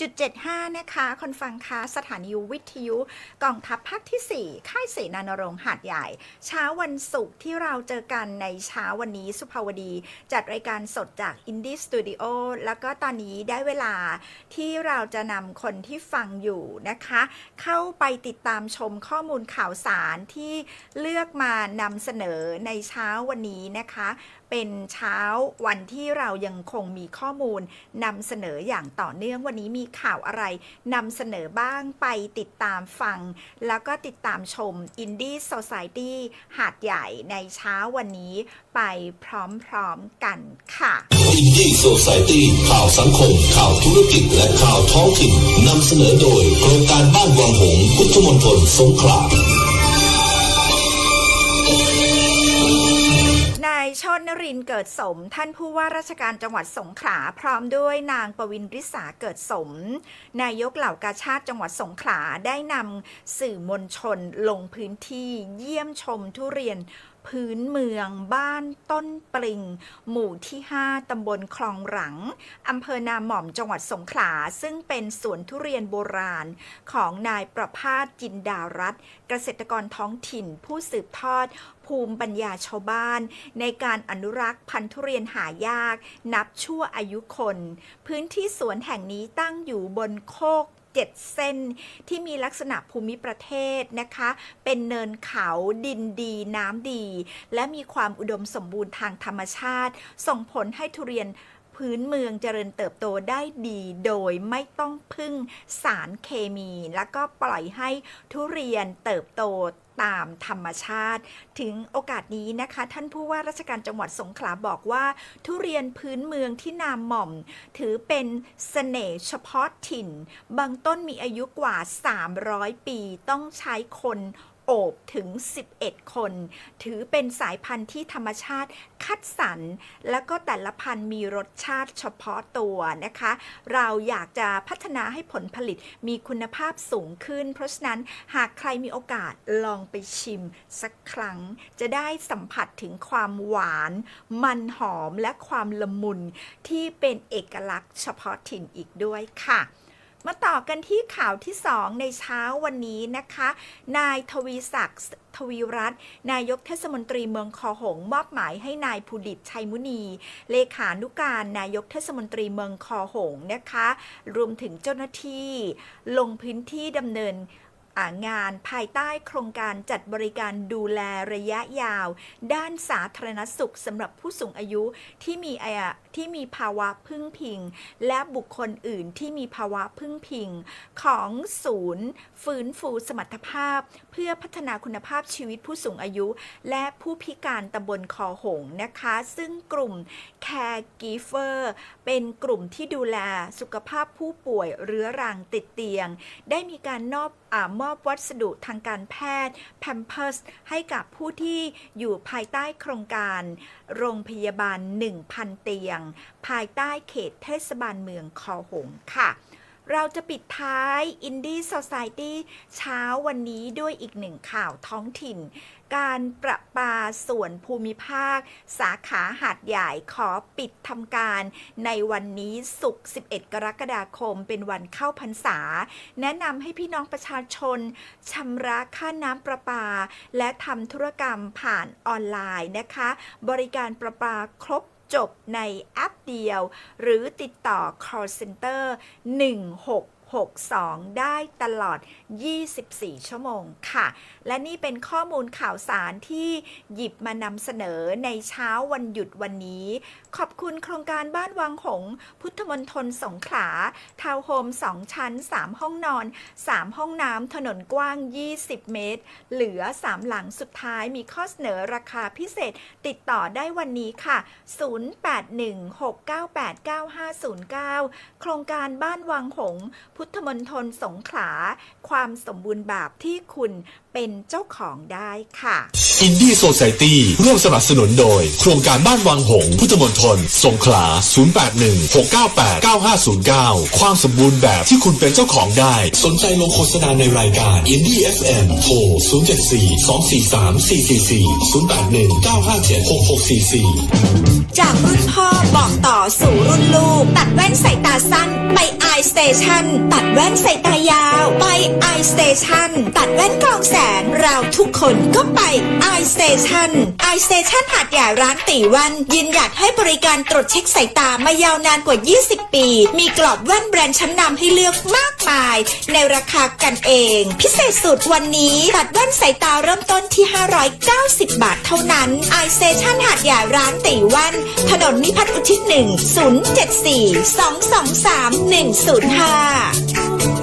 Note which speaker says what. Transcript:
Speaker 1: จุด75 นะคะคนฟังคะสถานีวิทยุกองทัพภาคที่ 4 ค่ายเสนานรงหาดใหญ่ เช้าวันศุกร์ที่เราเจอกันในเช้าวันนี้สุภาวดี จัดรายการสดจาก Indie Studio แล้วก็ตอนนี้ได้เวลาที่เราจะนำคนที่ฟังอยู่นะคะ เข้าไปติดตามชมข้อมูลข่าวสารที่เลือกมานำเสนอในเช้าวันนี้นะคะเป็นเช้าวันที่เรายังคงมีข้อมูลนำเสนออย่างต่อเนื่องวันนี้มีข่าวอะไรนำเสนอบ้างไปติดตามฟัง แล้วก็ติดตามชม Indie Society หาดใหญ่ในเช้าวันนี้ไปพร้อมๆกันค่ะ
Speaker 2: อินดี้โซซ i ตี้ข่าวสังคม ข่าวธุรกิจ และข่าวท้องถิ่นนำเสนอโดยโครงการบ้านวังหงพุทธมณฑลสงขลา
Speaker 1: โชตนรินเกิดสม ท่านผู้ว่าราชการจังหวัดสงขลาพร้อมด้วยนางปวินริษาเกิดสม นายกเหล่ากาชาติจังหวัดสงขลาได้นำสื่อมวลชนลงพื้นที่เยี่ยมชมทุเรียน พื้นเมืองบ้านต้นปริง หมู่ที่ 5 ตำบลคลองหลัง อำเภอนาหม่อมจังหวัดสงขลา ซึ่งเป็นสวนทุเรียนโบราณ ของนายประพาสจินดารัตนเกษตรกรท้องถิ่นผู้สืบทอด ภูมิปัญญาชาวบ้าน ในการอนุรักษ์พันธุ์ทุเรียนหายาก นับชั่วอายุคน พื้นที่สวนแห่งนี้ตั้งอยู่บนโคก เจ็ดเส้น ที่มีลักษณะภูมิประเทศนะคะ เป็นเนินเขาดินดีน้ำดี และมีความอุดมสมบูรณ์ทางธรรมชาติ ส่งผลให้ทุเรียน พื้นเมืองเจริญเติบโตได้ดีโดยไม่ต้องพึ่งสารเคมี แล้วก็ปล่อยให้ทุเรียนเติบโตตามธรรมชาติ ถึงโอกาสนี้นะคะ ท่านผู้ว่าราชการจังหวัดสงขลาบอกว่า ทุเรียนพื้นเมืองที่นามหม่อม ถือเป็นเสน่ห์เฉพาะถิ่น บางต้นมีอายุกว่า 300 ปีต้องใช้คน โอบถึง 11 คน ถือเป็นสายพันธุ์ที่ธรรมชาติคัดสรร แล้วก็แต่ละพันธุ์มีรสชาติเฉพาะตัวนะคะ เราอยากจะพัฒนาให้ผลผลิตมีคุณภาพสูงขึ้น เพราะฉะนั้นหากใครมีโอกาสลองไปชิมสักครั้ง จะได้สัมผัสถึงความหวาน มันหอมและความละมุนที่เป็นเอกลักษณ์เฉพาะถิ่นอีกด้วยค่ะ มาต่อกันที่ข่าวที่ 2 ในเช้าวันนี้นะคะ นายทวีศักดิ์ทวีรัตน์นายกเทศมนตรีเมืองคอหง มอบหมายให้นายภูดิตชัยมุนี เลขานุการนายกเทศมนตรีเมืองคอหงนะคะ รวมถึงเจ้าหน้าที่ลงพื้นที่ดำเนิน งานภายใต้โครงการจัดบริการดูแลระยะยาว ด้านสาธารณสุขสำหรับผู้สูงอายุที่มีที่มีภาวะพึ่งพิง และบุคคลอื่นที่มีภาวะพึ่งพิง ของศูนย์ฟื้นฟูสมรรถภาพ เพื่อพัฒนาคุณภาพชีวิตผู้สูงอายุ และผู้พิการตำบลคอหงส์นะคะ ซึ่งกลุ่ม Caregiver เป็นกลุ่มที่ดูแลสุขภาพผู้ป่วยเรื้อรังติดเตียง ได้มีการนอบ มอบวัสดุทางการแพทย์แคมเปอร์สให้กับผู้ที่อยู่ภายใต้โครงการ โรงพยาบาล 1,000 เตียง ภายใต้เขตเทศบาลเมืองคอหงค่ะ เราจะปิดท้าย Indie Society เช้าวันนี้ด้วยอีกหนึ่งข่าวท้องถิ่น การประปาส่วนภูมิภาค สาขาหาดใหญ่ขอปิดทำการ ในวันนี้ศุกร์ 11 กรกฎาคม เป็นวันเข้าพรรษา แนะนำให้พี่น้องประชาชนชำระค่าน้ำประปา และทำธุรกรรมผ่านออนไลน์นะคะ บริการประปาครบ จบในแอปเดียว หรือติดต่อ call center 62 ได้ตลอด 24 ชั่วโมงค่ะ และนี่เป็นข้อมูลข่าวสารที่หยิบมานำเสนอในเช้าวันหยุดวันนี้ ขอบคุณโครงการบ้านวังหงส์พุทธมณฑลสงขลา ทาวน์โฮม 2 ชั้น 3 ห้องนอน 3 ห้องน้ำถนนกว้าง 20 เมตร เหลือ 3 หลังสุดท้ายมีข้อเสนอราคาพิเศษติดต่อได้วันนี้ค่ะ 0816989509 โครงการบ้านวังหงส์พุพุทธมณฑลสงขลา ความสมบูรณ์แบบที่คุณเป็นเจ้าของได้ค่ะ
Speaker 2: อินดี้โซซ i ตี้ร่วมสนับสนุนโดย โครงการบ้านวังหง พุทธมณฑลสงขลา 0816989509 ความสมบูรณ์แบบที่คุณเป็นเจ้าของได้ สนใจลงโฆษณาในรายการ Indie FM โทร 074-243-444
Speaker 1: จากรุ่นพ่อบอกต่อสู่รุ่นลูก ตัดแว่นสายตาสั้นไป i Station ตัตัดแว่นใสายตายาว ไป i Station ตัดแว่นกรองแสง เราทุกคนก็ไป i Station i Station หาดใหญ่ร้านตีวัน ยืนหยัดให้บริการตรวจเช็คสายตามายาวนานกว่า 20 ปี มีกรอบแว่นแบรนด์ชั้นนำให้เลือกมากมาย ในราคากันเอง พิเศษสุดวันนี้ตัดแว่นสายตาเริ่มต้นที่ 590 บาทเท่านั้น i Station หาดใหญ่ร้านตีวัน ถนนนิพัฒน์อุทิศ1 074 223 105 Thank you.